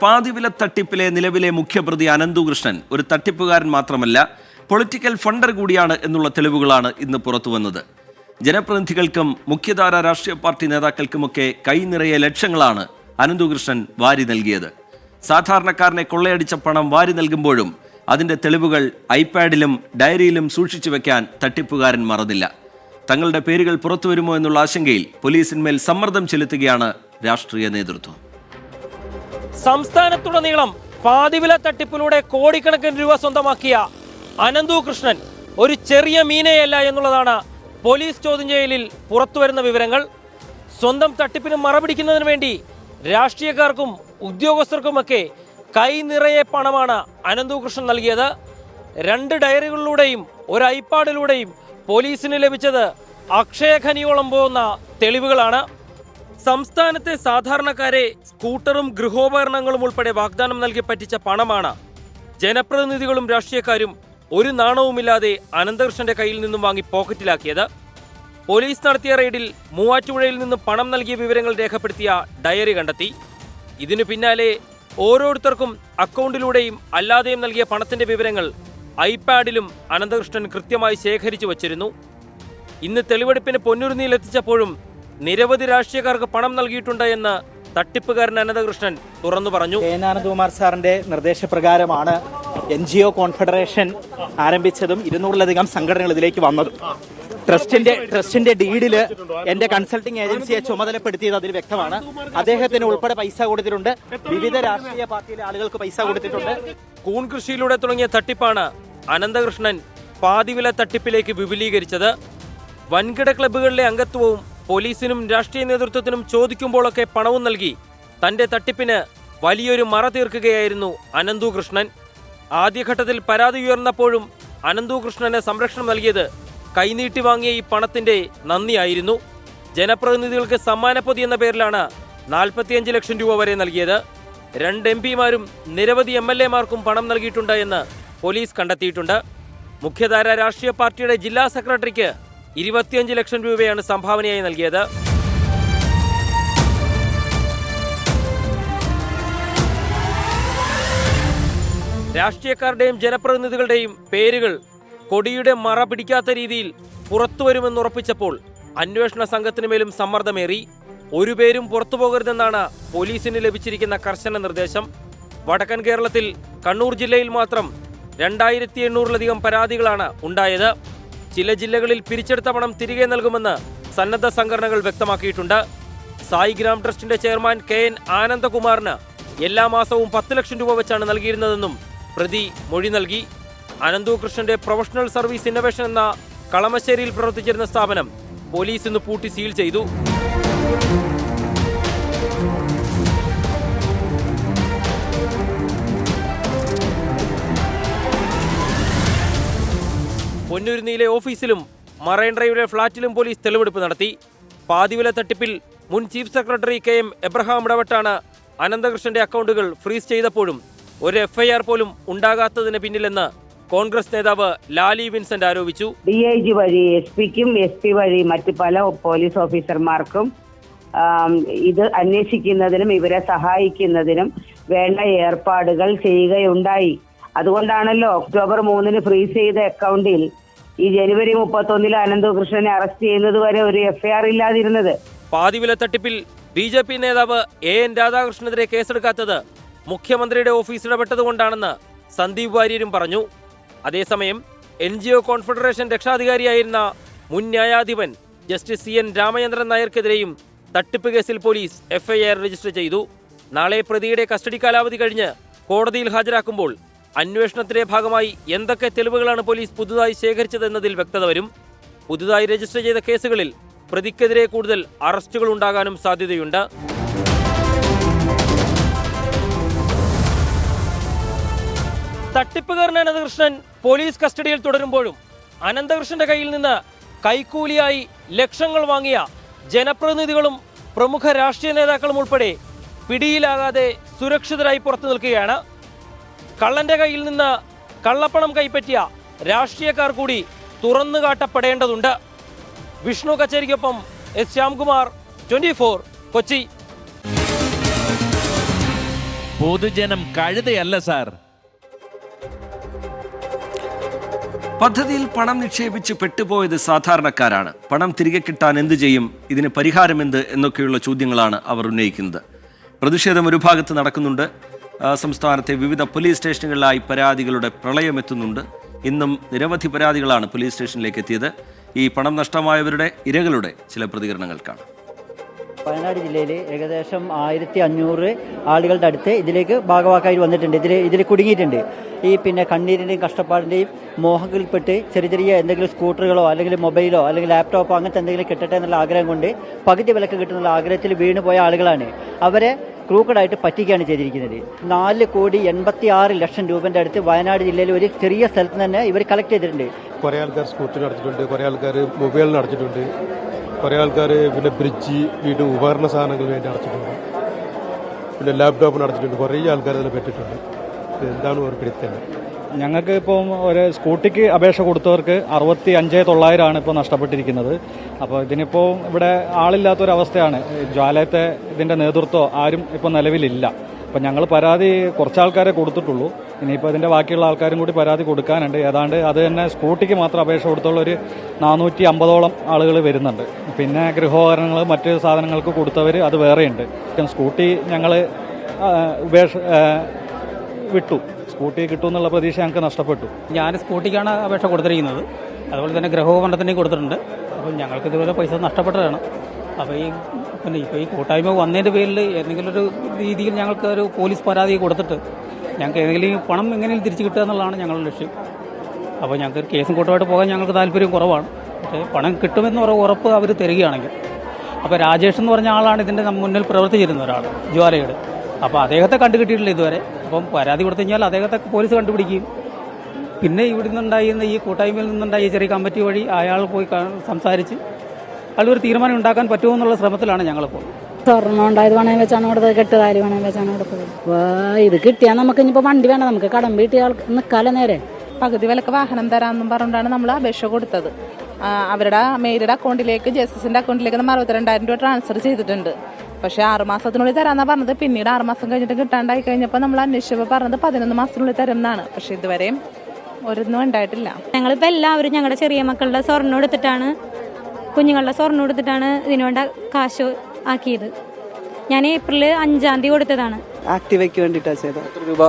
പാതിവില തട്ടിപ്പിലെ നിലവിലെ മുഖ്യപ്രതി അനന്തുകൃഷ്ണൻ ഒരു തട്ടിപ്പുകാരൻ മാത്രമല്ല പൊളിറ്റിക്കൽ ഫണ്ടർ കൂടിയാണ് എന്നുള്ള തെളിവുകളാണ് ഇന്ന് പുറത്തു വന്നത്. ജനപ്രതിനിധികൾക്കും മുഖ്യധാര രാഷ്ട്രീയ പാർട്ടി നേതാക്കൾക്കുമൊക്കെ കൈനിറയെ ലക്ഷങ്ങളാണ് അനന്തുകൃഷ്ണൻ വാരി നൽകിയത്. സാധാരണക്കാരനെ കൊള്ളയടിച്ച പണം വാരി നൽകുമ്പോഴും അതിന്റെ തെളിവുകൾ ഐപാഡിലും ഡയറിയിലും സൂക്ഷിച്ചു വെക്കാൻ തട്ടിപ്പുകാരൻ മറന്നില്ല. തങ്ങളുടെ പേരുകൾ പുറത്തു വരുമോ എന്നുള്ള ആശങ്കയിൽ പോലീസിന്മേൽ സമ്മർദ്ദം ചെലുത്തുകയാണ് രാഷ്ട്രീയ നേതൃത്വം. സംസ്ഥാനത്തുടനീളം പാതിവില തട്ടിപ്പിലൂടെ കോടിക്കണക്കിന് രൂപ സ്വന്തമാക്കിയ അനന്തു കൃഷ്ണൻ ഒരു ചെറിയ മീനയല്ല എന്നുള്ളതാണ് പോലീസ് ചോദ്യം ചെയ്യലിൽ പുറത്തുവരുന്ന വിവരങ്ങൾ. സ്വന്തം തട്ടിപ്പിന് മറപിടിക്കുന്നതിന് വേണ്ടി രാഷ്ട്രീയക്കാർക്കും ഉദ്യോഗസ്ഥർക്കുമൊക്കെ കൈ നിറയെ പണമാണ് അനന്തു കൃഷ്ണൻ നൽകിയത്. രണ്ട് ഡയറികളിലൂടെയും ഒരു ഐപാഡിലൂടെയും പോലീസിന് ലഭിച്ചത് അക്ഷയഖനിയോളം പോകുന്ന തെളിവുകളാണ്. സംസ്ഥാനത്തെ സാധാരണക്കാരെ സ്കൂട്ടറും ഗൃഹോപകരണങ്ങളും ഉൾപ്പെടെ വാഗ്ദാനം നൽകി പറ്റിച്ച പണമാണ്. ജനപ്രതിനിധികളും രാഷ്ട്രീയക്കാരും ഒരു നാണവുമില്ലാതെ അനന്തകൃഷ്ണന്റെ കയ്യിൽ നിന്നും വാങ്ങി പോക്കറ്റിലാക്കിയത്. പോലീസ് നടത്തിയ റെയ്ഡിൽ മൂവാറ്റുപുഴയിൽ നിന്ന് പണം നൽകിയ വിവരങ്ങൾ രേഖപ്പെടുത്തിയ ഡയറി കണ്ടെത്തി. ഇതിനു പിന്നാലെ ഓരോരുത്തർക്കും അക്കൗണ്ടിലൂടെയും അല്ലാതെയും നൽകിയ പണത്തിന്റെ വിവരങ്ങൾ ഐപാഡിലും അനന്തകൃഷ്ണൻ കൃത്യമായി ശേഖരിച്ചു വച്ചിരുന്നു. ഇന്ന് തെളിവെടുപ്പിന് പൊന്നുരുന്നിയിൽ എത്തിച്ചപ്പോഴും നിരവധി രാഷ്ട്രീയക്കാർക്ക് പണം നൽകിയിട്ടുണ്ട് എന്ന് തട്ടിപ്പുകാരൻ അനന്തകൃഷ്ണൻ തുറന്നു പറഞ്ഞു. കെ ആനന്ദകുമാർ സാറിന്റെ നിർദ്ദേശപ്രകാരമാണ് എൻ ജി ഒ കോൺഫെഡറേഷൻ ആരംഭിച്ചതും ഇരുന്നൂറിലധികം സംഘടനകൾ ഇതിലേക്ക് വന്നതും. ട്രസ്റ്റിന്റെ ട്രസ്റ്റിന്റെ ഡീഡിൽ എന്റെ കൺസൾട്ടിംഗ് ഏജൻസിയെ ചുമതലപ്പെടുത്തിയത് അതിൽ വ്യക്തമാണ്. അദ്ദേഹത്തിന് ഉൾപ്പെടെ പൈസ കൊടുത്തിട്ടുണ്ട്. വിവിധ രാഷ്ട്രീയ പാർട്ടിയിലെ ആളുകൾക്ക് പൈസ കൊടുത്തിട്ടുണ്ട്. കൂൺ കൃഷിയിലൂടെ തുടങ്ങിയ തട്ടിപ്പാണ് അനന്തകൃഷ്ണൻ പാതിവില തട്ടിപ്പിലേക്ക് വിപുലീകരിച്ചത്. വൻകിട ക്ലബ്ബുകളിലെ അംഗത്വവും പോലീസിനും രാഷ്ട്രീയ നേതൃത്വത്തിനും ചോദിക്കുമ്പോഴൊക്കെ പണവും നൽകി. തന്റെ തട്ടിപ്പിന് വലിയൊരു മറ തീർക്കുകയായിരുന്നു അനന്തു കൃഷ്ണൻ ആദ്യഘട്ടത്തിൽ പരാതി ഉയർന്നപ്പോഴും അനന്തു കൃഷ്ണന് സംരക്ഷണം നൽകിയത് കൈനീട്ടി വാങ്ങിയ ഈ പണത്തിന്റെ നന്ദിയായിരുന്നു. ജനപ്രതിനിധികൾക്ക് സമ്മാനപ്പൊതി എന്ന പേരിലാണ് നാൽപ്പത്തിയഞ്ച് ലക്ഷം രൂപ വരെ നൽകിയത്. രണ്ട് എം പിമാരും നിരവധി എം എൽ എമാർക്കും പണം നൽകിയിട്ടുണ്ട് എന്ന് പോലീസ് കണ്ടെത്തിയിട്ടുണ്ട്. മുഖ്യധാര രാഷ്ട്രീയ പാർട്ടിയുടെ ജില്ലാ സെക്രട്ടറിക്ക് ഇരുപത്തിയഞ്ച് ലക്ഷം രൂപയാണ് സംഭാവനയായി നൽകിയത്. രാഷ്ട്രീയക്കാരുടെയും ജനപ്രതിനിധികളുടെയും പേരുകൾ കൊടിയുടെ മറ പിടിക്കാത്ത രീതിയിൽ പുറത്തുവരുമെന്നുറപ്പിച്ചപ്പോൾ അന്വേഷണ സംഘത്തിന് മേലും സമ്മർദ്ദമേറി. ഒരു പേരും പുറത്തു പോകരുതെന്നാണ് പോലീസിന് ലഭിച്ചിരിക്കുന്ന കർശന നിർദ്ദേശം. വടക്കൻ കേരളത്തിൽ കണ്ണൂർ ജില്ലയിൽ മാത്രം രണ്ടായിരത്തി എണ്ണൂറിലധികം പരാതികളാണ് ഉണ്ടായത്. ചില ജില്ലകളിൽ പിരിച്ചെടുത്ത പണം തിരികെ നൽകുമെന്ന് സന്നദ്ധ സംഘടനകൾ വ്യക്തമാക്കിയിട്ടുണ്ട്. സായി ഗ്രാം ട്രസ്റ്റിന്റെ ചെയർമാൻ കെ എൻ ആനന്ദകുമാറിന് എല്ലാ മാസവും പത്ത് ലക്ഷം രൂപ വെച്ചാണ് നൽകിയിരുന്നതെന്നും പ്രതി മൊഴി നൽകി. അനന്തു കൃഷ്ണന്റെ പ്രൊഫഷണൽ സർവീസ് ഇന്നവേഷൻ എന്ന കളമശ്ശേരിയിൽ പ്രവർത്തിച്ചിരുന്ന സ്ഥാപനം പോലീസ് ഇന്ന് പൂട്ടി സീൽ ചെയ്തു. പൊന്നൂരിനിയിലെ ഓഫീസിലും മറൈൻ ഡ്രൈവിലെ ഫ്ളാറ്റിലും പോലീസ് തെളിവെടുപ്പ് നടത്തി. പാതിവില തട്ടിപ്പിൽ മുൻ chief secretary K M Abraham ഇടവട്ടാണ് അനന്തകൃഷ്ണന്റെ അക്കൗണ്ടുകൾ ഫ്രീസ് ചെയ്തപ്പോഴും ഒരു എഫ്ഐആർ പോലും ഉണ്ടാകാത്തതിന് പിന്നിലെന്ന് കോൺഗ്രസ് നേതാവ് ലാലി വിൻസെന്റ് ആരോപിച്ചു. ഡി ഐ ജി വഴി എസ് പിക്കും എസ് പി വഴി മറ്റ് പല പോലീസ് ഓഫീസർമാർക്കും ഇത് അന്വേഷിക്കുന്നതിനും ഇവരെ സഹായിക്കുന്നതിനും വേണ്ട ഏർപ്പാടുകൾ ചെയ്യുകയുണ്ടായി. അതുകൊണ്ടാണല്ലോ ഒക്ടോബർ മൂന്നിന് ഫ്രീസ് ചെയ്ത അക്കൗണ്ടിൽ ഈ ജനുവരി മുപ്പത്തൊന്നിൽ അനന്തകൃഷ്ണനെ അറസ്റ്റ് ചെയ്യുന്നത് വരെ ഒരു എഫ്ഐആർ ഇല്ലാതിരുന്നത്. പാതിവില തട്ടിപ്പിൽ ബി ജെ പി നേതാവ് എ എൻ രാധാകൃഷ്ണനെതിരെ കേസെടുക്കാത്തത് മുഖ്യമന്ത്രിയുടെ ഓഫീസ് ഇടപെട്ടതുകൊണ്ടാണെന്ന് സന്ദീപ് വാര്യരും പറഞ്ഞു. അതേസമയം എൻ ജി ഒ കോൺഫെഡറേഷൻ രക്ഷാധികാരിയായിരുന്ന മുൻ ന്യായാധിപൻ ജസ്റ്റിസ് സി എൻ രാമചന്ദ്രൻ നായർക്കെതിരെയും തട്ടിപ്പ് കേസിൽ പോലീസ് എഫ്ഐആർ രജിസ്റ്റർ ചെയ്തു. നാളെ പ്രതിയുടെ കസ്റ്റഡി കാലാവധി കഴിഞ്ഞ് കോടതിയിൽ ഹാജരാക്കുമ്പോൾ അന്വേഷണത്തിന്റെ ഭാഗമായി എന്തൊക്കെ തെളിവുകളാണ് പോലീസ് പുതുതായി ശേഖരിച്ചതെന്നതിൽ വ്യക്തത വരും. പുതുതായി രജിസ്റ്റർ ചെയ്ത കേസുകളിൽ പ്രതിക്കെതിരെ കൂടുതൽ അറസ്റ്റുകൾ ഉണ്ടാകാനും സാധ്യതയുണ്ട്. തട്ടിപ്പുകാരൻ അനന്തകൃഷ്ണൻ പോലീസ് കസ്റ്റഡിയിൽ തുടരുമ്പോഴും അനന്തകൃഷ്ണന്റെ കയ്യിൽ നിന്ന് കൈക്കൂലിയായി ലക്ഷങ്ങൾ വാങ്ങിയ ജനപ്രതിനിധികളും പ്രമുഖ രാഷ്ട്രീയ നേതാക്കളും ഉൾപ്പെടെ പിടിയിലാകാതെ സുരക്ഷിതരായി പുറത്തു നിൽക്കുകയാണ്. കള്ളന്റെ കയ്യിൽ നിന്ന് കള്ളപ്പണം കൈപ്പറ്റിയ രാഷ്ട്രീയക്കാർ കൂടി തുറന്നു കാട്ടപ്പെടേണ്ടതുണ്ട്. Vishnu കച്ചേരിക്കൊപ്പം S Shyamkumar twenty four Kochi. പൊതുജനം കഴുതയല്ല സാർ. പദ്ധതിയിൽ പണം നിക്ഷേപിച്ച് പെട്ടുപോയത് സാധാരണക്കാരാണ്. പണം തിരികെ കിട്ടാൻ എന്ത് ചെയ്യും? ഇതിന് പരിഹാരമെന്ത്? എന്നൊക്കെയുള്ള ചോദ്യങ്ങളാണ് അവർ ഉന്നയിക്കുന്നത്. പ്രതിഷേധം ഒരു ഭാഗത്ത് നടക്കുന്നുണ്ട്. സംസ്ഥാനത്തെ വിവിധ പോലീസ് സ്റ്റേഷനുകളിലായി പരാതികളുടെ പ്രളയമെത്തുന്നുണ്ട് ഇന്നും നിരവധി പരാതികളാണ് പോലീസ് സ്റ്റേഷനിലേക്ക് എത്തിയത്. ഈ പണം നഷ്ടമായവരുടെ ഇരകളുടെ ചില പ്രതികരണങ്ങൾ കാണാം. വയനാട് ജില്ലയിൽ ഏകദേശം ആയിരത്തി അഞ്ഞൂറ് ആളുകളുടെ അടുത്ത് ഇതിലേക്ക് ഭാഗവാക്കായി വന്നിട്ടുണ്ട്. ഇതിൽ ഇതിൽ കുടുങ്ങിയിട്ടുണ്ട്. ഈ പിന്നെ കണ്ണീരിന്റെയും കഷ്ടപ്പാടിന്റെയും മോഹങ്ങളിൽപ്പെട്ട് ചെറിയ ചെറിയ എന്തെങ്കിലും സ്കൂട്ടറുകളോ അല്ലെങ്കിൽ മൊബൈലോ അല്ലെങ്കിൽ ലാപ്ടോപ്പോ അങ്ങനത്തെ എന്തെങ്കിലും കിട്ടട്ടെ എന്നുള്ള ആഗ്രഹം കൊണ്ട് പകുതി വിലക്ക് കിട്ടുന്നുള്ള ആഗ്രഹത്തിൽ വീണുപോയ ആളുകളാണ്. അവരെ ക്രൂക്കഡായിട്ട് പറ്റിക്കുകയാണ് ചെയ്തിരിക്കുന്നത്. നാല് കോടി എൺപത്തി ആറ് ലക്ഷം രൂപന്റെ അടുത്ത് വയനാട് ജില്ലയിൽ ഒരു ചെറിയ സ്ഥലത്ത് തന്നെ ഇവർ കളക്ട് ചെയ്തിട്ടുണ്ട്. കുറേ ആൾക്കാർ സ്കൂട്ടർ അടച്ചിട്ടുണ്ട് കുറേ ആൾക്കാർ മൊബൈൽ അടച്ചിട്ടുണ്ട് കുറേ ആൾക്കാർ പിന്നെ ബ്രിഡ്ജ് വീട് ഉപകരണ സാധനങ്ങൾ വേണ്ടി അടച്ചിട്ടുണ്ട്. പിന്നെ ലാപ്ടോപ്പിന് അടച്ചിട്ടുണ്ട് കുറേ ആൾക്കാർ അതിൽ പറ്റിയിട്ടുണ്ട് എന്താണ് പിടുത്തല്ല ഞങ്ങൾക്ക് ഇപ്പം ഒരു സ്കൂട്ടിക്ക് അപേക്ഷ കൊടുത്തവർക്ക് അറുപത്തി അഞ്ച് തൊള്ളായിരമാണ് ഇപ്പോൾ നഷ്ടപ്പെട്ടിരിക്കുന്നത്. അപ്പോൾ ഇതിനിപ്പോൾ ഇവിടെ ആളില്ലാത്തൊരവസ്ഥയാണ്. ജ്വാലയത്തെ ഇതിന്റെ നേതൃത്വം ആരും ഇപ്പോൾ നിലവിലില്ല. അപ്പോൾ ഞങ്ങൾ പരാതി കുറച്ച് ആൾക്കാരെ കൊടുത്തിട്ടുള്ളൂ. ഇനിയിപ്പോൾ ഇതിന്റെ ബാക്കിയുള്ള ആൾക്കാരും കൂടി പരാതി കൊടുക്കാനുണ്ട്. ഏതാണ്ട് അത് തന്നെ സ്കൂട്ടിക്ക് മാത്രം അപേക്ഷ കൊടുത്തുള്ള ഒരു നാനൂറ്റി അമ്പതോളം ആളുകൾ വരുന്നുണ്ട്. പിന്നെ ഗൃഹോപകരണങ്ങൾ മറ്റ് സാധനങ്ങൾക്ക് കൊടുത്തവർ അത് വേറെയുണ്ട്. സ്കൂട്ടി ഞങ്ങൾ ഉപേക്ഷ വിട്ടു. സ്കൂട്ടി കിട്ടുമെന്നുള്ള പ്രതീക്ഷ ഞങ്ങൾക്ക് നഷ്ടപ്പെട്ടു. ഞാൻ സ്കൂട്ടിക്കാണ് അപേക്ഷ കൊടുത്തിരിക്കുന്നത്. അതുപോലെ തന്നെ ഗ്രഹോപകരണത്തിന്റെയും കൊടുത്തിട്ടുണ്ട്. അപ്പം ഞങ്ങൾക്ക് ഇതുപോലെ പൈസ നഷ്ടപ്പെട്ടതാണ്. അപ്പോൾ ഈ പിന്നെ ഇപ്പോൾ ഈ കൂട്ടായ്മ വന്നതിന്റെ പേരിൽ ഏതെങ്കിലും ഒരു രീതിയിൽ ഞങ്ങൾക്ക് ഒരു പോലീസ് പരാതി കൊടുത്തിട്ട് ഞങ്ങൾക്ക് ഏതെങ്കിലും പണം എങ്ങനെയും തിരിച്ചു കിട്ടുക എന്നുള്ളതാണ് ഞങ്ങളുടെ ലക്ഷ്യം. അപ്പോൾ ഞങ്ങൾക്ക് കേസും കൂട്ടമായിട്ട് പോകാൻ ഞങ്ങൾക്ക് താല്പര്യം കുറവാണ്. പക്ഷേ പണം കിട്ടുമെന്ന് ഉറ- ഉറപ്പ് അവർ തരികയാണെങ്കിൽ. അപ്പോൾ രാജേഷ് എന്ന് പറഞ്ഞ ആളാണ് ഇതിന്റെ മുന്നിൽ പ്രവർത്തിച്ചിരുന്ന ഒരാൾ ജ്വാലയുടെ. അപ്പോൾ അദ്ദേഹത്തെ കണ്ടു കിട്ടിയിട്ടില്ല ഇതുവരെ. അപ്പം പരാതി കൊടുത്തു കഴിഞ്ഞാൽ അദ്ദേഹത്തെ പോലീസ് കണ്ടുപിടിക്കും. പിന്നെ ഇവിടെ നിന്നുണ്ടായിരുന്ന ഈ കൂട്ടായ്മയിൽ നിന്നുണ്ടായ ചെറിയ കമ്മിറ്റി വഴി അയാൾ പോയി സംസാരിച്ച് അയാൾ ഒരു തീരുമാനം ഉണ്ടാക്കാൻ പറ്റുമോ എന്നുള്ള ശ്രമത്തിലാണ് ഞങ്ങളിപ്പോൾ. സ്വർണം ഉണ്ടായത് പണയം വെച്ചാണ് കൊടുത്തത് കെട്ടുകാരി പണയം വെച്ചാണ് കൊടുത്തത്. വാ, ഇത് കിട്ടിയാൽ നമുക്ക് ഇനിയിപ്പോൾ വണ്ടി വേണ്ട നമുക്ക് കടം വീട്ടിയ നിൽക്കാല നേരെ. പകുതി വിലക്ക് വാഹനം തരാമെന്നും പറഞ്ഞുകൊണ്ടാണ് നമ്മൾ അപേക്ഷ കൊടുത്തത്. അവരുടെ മേരിയുടെ അക്കൗണ്ടിലേക്ക് ജസ്റ്റിസിന്റെ അക്കൗണ്ടിലേക്ക് നമ്മൾ അറുപത്തിരണ്ടായിരം രൂപ ട്രാൻസ്ഫർ ചെയ്തിട്ടുണ്ട്. പക്ഷേ ആറുമാസത്തിനുള്ളിൽ തരാമെന്നാണ് പറഞ്ഞത്. പിന്നീട് ആറുമാസം കഴിഞ്ഞിട്ട് കിട്ടാണ്ടായി കഴിഞ്ഞപ്പോൾ നമ്മൾ അന്വേഷിച്ചപ്പോൾ പറഞ്ഞത് പതിനൊന്ന് മാസത്തിനുള്ളിൽ തരും എന്നാണ് പക്ഷേ ഇതുവരെയും ഒരൊന്നും ഉണ്ടായിട്ടില്ല. ഞങ്ങളിപ്പോൾ എല്ലാവരും ഞങ്ങളുടെ ചെറിയ മക്കളുടെ സ്വർണം എടുത്തിട്ടാണ് കുഞ്ഞുങ്ങളുടെ സ്വർണം എടുത്തിട്ടാണ് ഇതിനുവേണ്ട കാശ് ആക്കിയത്. ഞാൻ ഏപ്രിൽ അഞ്ചാം തീയതി കൊടുത്തതാണ്. ആക്ടിവയ്ക്ക് വേണ്ടിയിട്ടാണ് ചെയ്തത്. രൂപ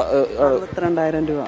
അറുപത്തിരണ്ടായിരം രൂപ.